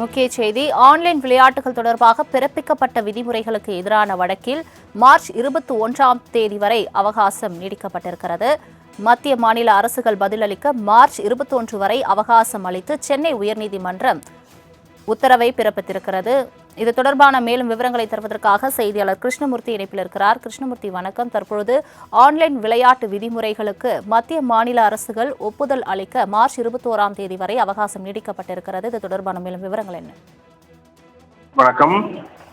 முக்கிய செய்தி ஆன்லைன் விளையாட்டுகள் தொடர்பாக பிறப்பிக்கப்பட்ட விதிமுறைகளுக்கு எதிரான வழக்கில் மார்ச் இருபத்தி ஒன்றாம் தேதி வரை அவகாசம் நீடிக்கப்பட்டிருக்கிறது. மத்திய மாநில அரசுகள் பதிலளிக்க மார்ச் இருபத்தி ஒன்று வரை அவகாசம் அளித்து சென்னை உயர்நீதிமன்றம் உத்தரவை பிறப்பித்திருக்கிறது. இது தொடர்பான மேலும் விவரங்களை தருவதற்காக செய்தியாளர் கிருஷ்ணமூர்த்தி இணைப்பில் இருக்கிறார். கிருஷ்ணமூர்த்தி வணக்கம். தற்பொழுது ஆன்லைன் விளையாட்டு விதிமுறைகளுக்கு மத்திய மாநில அரசுகள் ஒப்புதல் அளிக்க மார்ச் இருபத்தோராம் தேதி வரை அவகாசம் நீடிக்கப்பட்டிருக்கிறது. இது தொடர்பான மேலும் விவரங்கள் என்ன? வணக்கம்.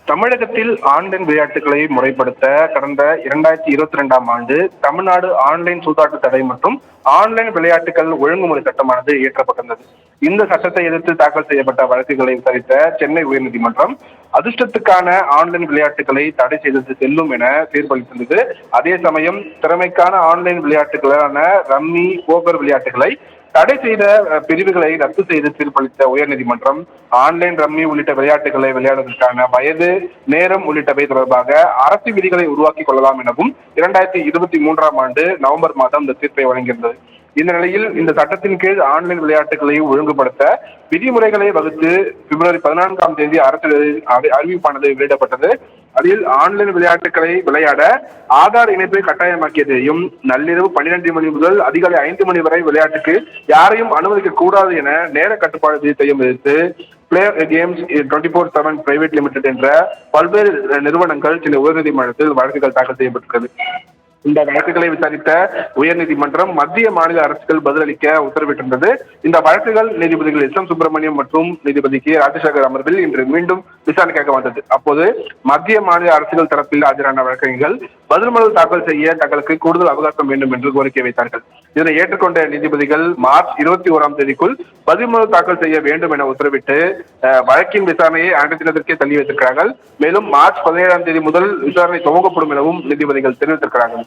தமிழகத்தில் ஆன்லைன் விளையாட்டுகளை முறைப்படுத்த கடந்த இரண்டாயிரத்தி இருபத்தி ரெண்டாம் ஆண்டு தமிழ்நாடு ஆன்லைன் சூதாட்ட தடை மற்றும் ஆன்லைன் விளையாட்டுகள் ஒழுங்குமுறை சட்டமானது இயற்றப்பட்டிருந்தது. இந்த சட்டத்தை எதிர்த்து தாக்கல் செய்யப்பட்ட வழக்குகளை விசாரித்த சென்னை உயர்நீதிமன்றம் அதிர்ஷ்டத்துக்கான ஆன்லைன் விளையாட்டுகளை தடை செய்தது செல்லும் என தீர்ப்பளித்திருந்தது. அதே சமயம் திறமைக்கான ஆன்லைன் விளையாட்டுகளான ரம்மி போக்கர் விளையாட்டுகளை தடை செய்த பிரிவுகளை ரத்து செய்து தீர்ப்பளித்த உயர்நீதிமன்றம் ஆன்லைன் ரம்மி உள்ளிட்ட விளையாட்டுகளை விளையாடுவதற்கான வயது நேரம் உள்ளிட்டவை தொடர்பாக அரசு விதிகளை உருவாக்கிக் கொள்ளலாம் எனவும் இரண்டாயிரத்தி இருபத்தி மூன்றாம் ஆண்டு நவம்பர் மாதம் இந்த தீர்ப்பை வழங்கியிருந்தது. இந்த நிலையில் இந்த சட்டத்தின் கீழ் ஆன்லைன் விளையாட்டுகளையும் ஒழுங்குபடுத்த விதிமுறைகளை வகுத்து பிப்ரவரி பதினான்காம் தேதி அரசு அறிவிப்பானது வெளியிடப்பட்டது. அதில் ஆன்லைன் விளையாட்டுகளை விளையாட ஆதார் இணைப்பை கட்டாயமாக்கியதையும் நள்ளிரவு பன்னிரண்டு மணி முதல் அதிகாலை ஐந்து மணி வரை விளையாட்டுக்கு யாரையும் அனுமதிக்க கூடாது என நேர கட்டுப்பாடு விதித்தையும் எதிர்த்து play games twenty four seven private limited என்ற பல்வேறு நிறுவனங்கள் சில உயர்நீதிமன்றத்தில் வழக்குகள் தாக்கல் செய்யப்பட்டிருக்கிறது. இந்த வழக்குகளை விசாரித்த உயர்நீதிமன்றம் மத்திய மாநில அரசுகள் பதிலளிக்க உத்தரவிட்டிருந்தது. இந்த வழக்குகள் நீதிபதிகள் எஸ் எம் சுப்பிரமணியம் மற்றும் நீதிபதி கே. ராஜசேகர் அமர்வில் இன்று மீண்டும் விசாரணைக்காக வந்தது. அப்போது மத்திய மாநில அரசுகள் தரப்பில் ஆஜரான வழக்கறிஞர்கள் பதில் மனு தாக்கல் செய்ய தங்களுக்கு கூடுதல் அவகாசம் வேண்டும் என்று கோரிக்கை வைத்தார்கள். இதனை ஏற்றுக்கொண்ட நீதிபதிகள் மார்ச் இருபத்தி ஓராம் தேதிக்குள் பதில் மனு தாக்கல் செய்ய வேண்டும் என உத்தரவிட்டு வழக்கின் விசாரணையை அன்றைய தினத்திற்கே தள்ளி வைத்திருக்கிறார்கள். மேலும் மார்ச் பதினேழாம் தேதி முதல் விசாரணை துவங்கப்படும் எனவும் நீதிபதிகள் தெரிவித்திருக்கிறார்கள்.